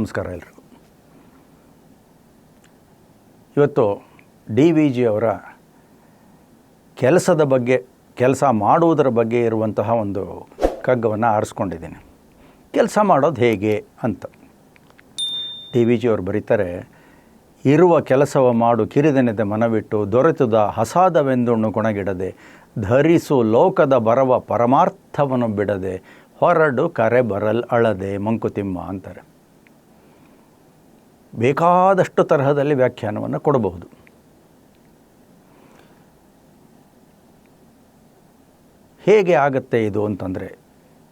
ನಮಸ್ಕಾರ ಎಲ್ರಿಗೂ. ಇವತ್ತು ಡಿ ವಿ ಜಿ ಅವರ ಕೆಲಸದ ಬಗ್ಗೆ, ಕೆಲಸ ಮಾಡುವುದರ ಬಗ್ಗೆ ಇರುವಂತಹ ಒಂದು ಕಗ್ಗವನ್ನು ಆರಿಸ್ಕೊಂಡಿದ್ದೀನಿ. ಕೆಲಸ ಮಾಡೋದು ಹೇಗೆ ಅಂತ. ಡಿ ವಿ ಜಿ ಅವರು ಬರೀತಾರೆ, ಇರುವ ಕೆಲಸವ ಮಾಡು, ಕಿರಿದನೆದ ಮನವಿಟ್ಟು, ದೊರೆತುದ ಹಸಾದವೆಂದುಣ್ಣು ಕೊಣಗಿಡದೆ ಧರಿಸು ಲೋಕದ ಬರವ ಪರಮಾರ್ಥವನ್ನು ಬಿಡದೆ, ಹೊರಡು ಕರೆ ಬರಲ್ ಅಳದೆ, ಮಂಕುತಿಮ್ಮ ಅಂತಾರೆ. ಬೇಕಾದಷ್ಟು ತರಹದಲ್ಲಿ ವ್ಯಾಖ್ಯಾನವನ್ನು ಕೊಡಬಹುದು. ಹೇಗೆ ಆಗತ್ತೆ ಇದು ಅಂತಂದರೆ,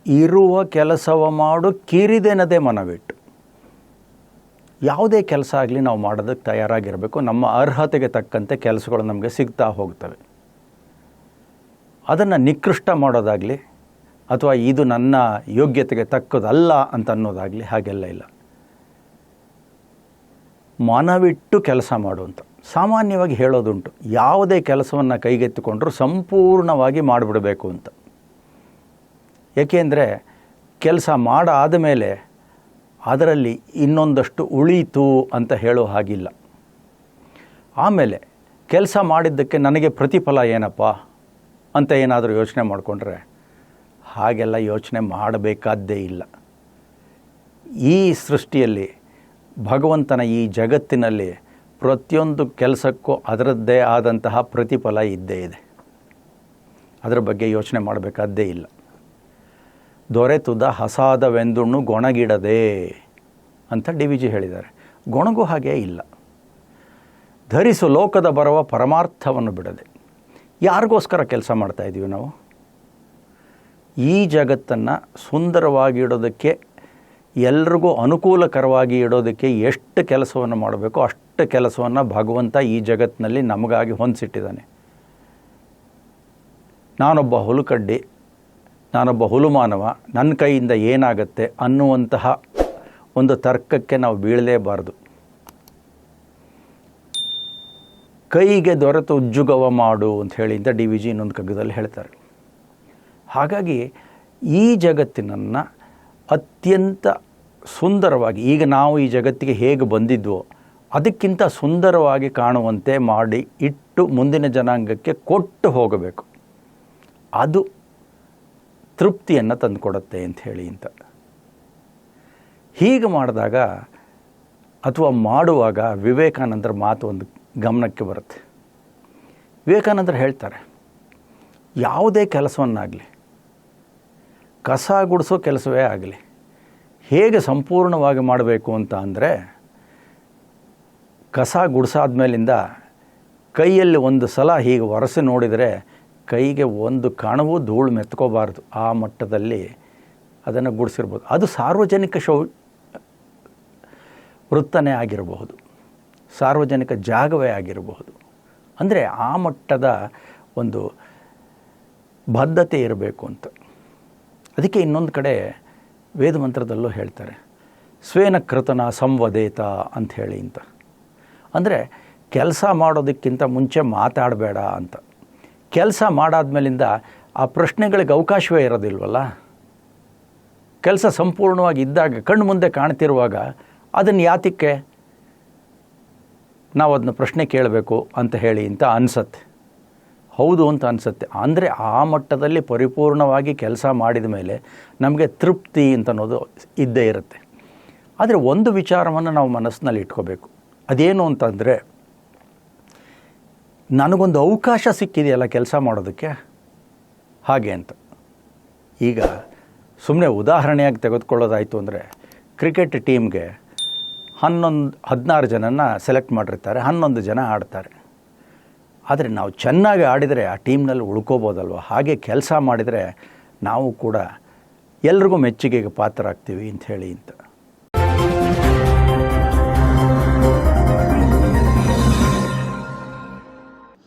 ಇರುವ ಕೆಲಸವ ಮಾಡು, ಕಿರಿದೆನದೆ ಮನವಿಟ್ಟು. ಯಾವುದೇ ಕೆಲಸ ಆಗಲಿ ನಾವು ಮಾಡೋದಕ್ಕೆ ತಯಾರಾಗಿರಬೇಕು. ನಮ್ಮ ಅರ್ಹತೆಗೆ ತಕ್ಕಂತೆ ಕೆಲಸಗಳು ನಮಗೆ ಸಿಗ್ತಾ ಹೋಗ್ತವೆ. ಅದನ್ನು ನಿಕೃಷ್ಟ ಮಾಡೋದಾಗಲಿ, ಅಥವಾ ಇದು ನನ್ನ ಯೋಗ್ಯತೆಗೆ ತಕ್ಕದಲ್ಲ ಅಂತ ಅನ್ನೋದಾಗಲಿ ಹಾಗೆಲ್ಲ ಇಲ್ಲ. ಮನವಿಟ್ಟು ಕೆಲಸ ಮಾಡುವಂಥ ಸಾಮಾನ್ಯವಾಗಿ ಹೇಳೋದುಂಟು, ಯಾವುದೇ ಕೆಲಸವನ್ನು ಕೈಗೆತ್ತಿಕೊಂಡ್ರೂ ಸಂಪೂರ್ಣವಾಗಿ ಮಾಡಿಬಿಡಬೇಕು ಅಂತ. ಏಕೆಂದರೆ ಕೆಲಸ ಮಾಡಾದ ಮೇಲೆ ಅದರಲ್ಲಿ ಇನ್ನೊಂದಷ್ಟು ಉಳೀತು ಅಂತ ಹೇಳೋ ಹಾಗಿಲ್ಲ. ಆಮೇಲೆ ಕೆಲಸ ಮಾಡಿದ್ದಕ್ಕೆ ನನಗೆ ಪ್ರತಿಫಲ ಏನಪ್ಪ ಅಂತ ಏನಾದರೂ ಯೋಚನೆ ಮಾಡಿಕೊಂಡ್ರೆ ಹಾಗೆಲ್ಲ ಯೋಚನೆ ಮಾಡಬೇಕಾದ್ದೇ ಇಲ್ಲ. ಈ ಸೃಷ್ಟಿಯಲ್ಲಿ ಭಗವಂತನ ಈ ಜಗತ್ತಿನಲ್ಲಿ ಪ್ರತಿಯೊಂದು ಕೆಲಸಕ್ಕೂ ಅದರದ್ದೇ ಆದಂತಹ ಪ್ರತಿಫಲ ಇದ್ದೇ ಇದೆ. ಅದರ ಬಗ್ಗೆ ಯೋಚನೆ ಮಾಡಬೇಕಾದ್ದೇ ಇಲ್ಲ. ದೊರೆತುದ ಹಸಾದವೆಂದುಣ್ಣು ಗೊಣಗಿಡದೆ ಅಂತ ಡಿ ವಿ ಜಿ ಹೇಳಿದ್ದಾರೆ. ಗೊಣಗು ಹಾಗೇ ಇಲ್ಲ. ಧರಿಸು ಲೋಕದ ಬರುವ ಪರಮಾರ್ಥವನ್ನು ಬಿಡದೆ. ಯಾರಿಗೋಸ್ಕರ ಕೆಲಸ ಮಾಡ್ತಾ ಇದ್ದೀವಿ ನಾವು? ಈ ಜಗತ್ತನ್ನು ಸುಂದರವಾಗಿ ಇಡೋದಕ್ಕೆ ಎಲ್ರಿಗೂ ಅನುಕೂಲಕರವಾಗಿ ಇಡೋದಕ್ಕೆ ಎಷ್ಟು ಕೆಲಸವನ್ನು ಮಾಡಬೇಕು ಅಷ್ಟು ಕೆಲಸವನ್ನು ಭಗವಂತ ಈ ಜಗತ್ತಿನಲ್ಲಿ ನಮಗಾಗಿ ಹೊಂದಿಸಿಟ್ಟಿದ್ದಾನೆ. ನಾನೊಬ್ಬ ಹುಲುಕಡ್ಡಿ, ನಾನೊಬ್ಬ ಹುಲುಮಾನವ ನನ್ನ ಕೈಯಿಂದ ಏನಾಗತ್ತೆ ಅನ್ನುವಂತಹ ಒಂದು ತರ್ಕಕ್ಕೆ ನಾವು ಬೀಳಲೇಬಾರ್ದು. ಕೈಗೆ ದೊರೆತು ಉಜ್ಜುಗವ ಮಾಡು ಅಂತ ಹೇಳಿ ಅಂತ ಡಿ ವಿ ಜಿ ಇನ್ನೊಂದು ಕಗ್ಗದಲ್ಲಿ ಹೇಳ್ತಾರೆ. ಹಾಗಾಗಿ ಈ ಜಗತ್ತಿನನ್ನು ಅತ್ಯಂತ ಸುಂದರವಾಗಿ, ಈಗ ನಾವು ಈ ಜಗತ್ತಿಗೆ ಹೇಗೆ ಬಂದಿದ್ವೋ, ಅದಕ್ಕಿಂತ ಸುಂದರವಾಗಿ ಕಾಣುವಂತೆ ಮಾಡಿ ಇಟ್ಟು ಮುಂದಿನ ಜನಾಂಗಕ್ಕೆ ಕೊಟ್ಟು ಹೋಗಬೇಕು. ಅದು ತೃಪ್ತಿಯನ್ನು ತಂದುಕೊಡುತ್ತೆ ಅಂತ ಹೇಳಿ ಅಂತ. ಹೀಗೆ ಮಾಡಿದಾಗ ಅಥವಾ ಮಾಡುವಾಗ ವಿವೇಕಾನಂದರ ಮಾತು ಒಂದು ಗಮನಕ್ಕೆ ಬರುತ್ತೆ. ವಿವೇಕಾನಂದರು ಹೇಳ್ತಾರೆ, ಯಾವುದೇ ಕೆಲಸವನ್ನಾಗಲಿ, ಕಸ ಗುಡಿಸೋ ಕೆಲಸವೇ ಆಗಲಿ ಹೇಗೆ ಸಂಪೂರ್ಣವಾಗಿ ಮಾಡಬೇಕು ಅಂತ ಅಂದರೆ ಕಸ ಗುಡಿಸಾದ್ಮೇಲಿಂದ ಕೈಯಲ್ಲಿ ಒಂದು ಸಲ ಹೀಗೆ ಒರೆಸಿ ನೋಡಿದರೆ ಕೈಗೆ ಒಂದು ಕಣವು ಧೂಳು ಮೆತ್ಕೋಬಾರ್ದು. ಆ ಮಟ್ಟದಲ್ಲಿ ಅದನ್ನು ಗುಡಿಸಿರ್ಬೋದು. ಅದು ಸಾರ್ವಜನಿಕ ಶೌ, ವೃತ್ತನೇ ಆಗಿರಬಹುದು. ಸಾರ್ವಜನಿಕ ಜಾಗವೇ ಆಗಿರಬಹುದು. ಅಂದರೆ ಆ ಮಟ್ಟದ ಒಂದು ಬದ್ಧತೆ ಇರಬೇಕು ಅಂತ. ಅದಕ್ಕೆ ಇನ್ನೊಂದು ಕಡೆ ವೇದ ಮಂತ್ರದಲ್ಲೂ ಹೇಳ್ತಾರೆ, ಸ್ವೇನ ಕೃತನ ಸಂವದೇತ ಹೇಳಿ ಅಂತ. ಅಂದರೆ ಕೆಲಸ ಮಾಡೋದಕ್ಕಿಂತ ಮುಂಚೆ ಮಾತಾಡಬೇಡ ಅಂತ. ಕೆಲಸ ಮಾಡಾದ್ಮೇಲಿಂದ ಆ ಪ್ರಶ್ನೆಗಳಿಗೆ ಅವಕಾಶವೇ ಇರೋದಿಲ್ವಲ್ಲ? ಕೆಲಸ ಸಂಪೂರ್ಣವಾಗಿ ಇದ್ದಾಗ, ಕಣ್ಣು ಮುಂದೆ ಕಾಣ್ತಿರುವಾಗ ಅದನ್ನು ಯಾತಕ್ಕೆ ನಾವು ಅದನ್ನ ಪ್ರಶ್ನೆ ಕೇಳಬೇಕು ಅಂತ ಹೇಳಿ ಅಂತ ಅನಿಸತ್ತೆ. ಹೌದು ಅಂತ ಅನಿಸುತ್ತೆ. ಅಂದರೆ ಆ ಮಟ್ಟದಲ್ಲಿ ಪರಿಪೂರ್ಣವಾಗಿ ಕೆಲಸ ಮಾಡಿದ ಮೇಲೆ ನಮಗೆ ತೃಪ್ತಿ ಅಂತ ಅನ್ನೋದು ಇದ್ದೇ ಇರುತ್ತೆ. ಆದರೆ ಒಂದು ವಿಚಾರವನ್ನು ನಾವು ಮನಸ್ಸಿನಲ್ಲಿ ಇಟ್ಕೋಬೇಕು. ಅದೇನು ಅಂತಂದರೆ, ನನಗೊಂದು ಅವಕಾಶ ಸಿಕ್ಕಿದೆಯಲ್ಲ ಕೆಲಸ ಮಾಡೋದಕ್ಕೆ? ಹಾಗೆ ಅಂತ. ಈಗ ಸುಮ್ಮನೆ ಉದಾಹರಣೆಯಾಗಿ ತೆಗೆದುಕೊಳ್ಳೋದಾಯಿತು ಅಂದರೆ, ಕ್ರಿಕೆಟ್ ಟೀಮ್ಗೆ ಹನ್ನೊಂದು, ಹದಿನಾರು ಜನನ ಸೆಲೆಕ್ಟ್ ಮಾಡಿರ್ತಾರೆ, ಹನ್ನೊಂದು ಜನ ಆಡ್ತಾರೆ. ಆದರೆ ನಾವು ಚೆನ್ನಾಗಿ ಆಡಿದರೆ ಆ ಟೀಮ್ನಲ್ಲಿ ಉಳ್ಕೋಬೋದಲ್ವ? ಹಾಗೆ ಕೆಲಸ ಮಾಡಿದರೆ ನಾವು ಕೂಡ ಎಲ್ರಿಗೂ ಮೆಚ್ಚುಗೆಗೆ ಪಾತ್ರರಾಗ್ತೀವಿ ಅಂತ ಹೇಳಿ ಅಂತ.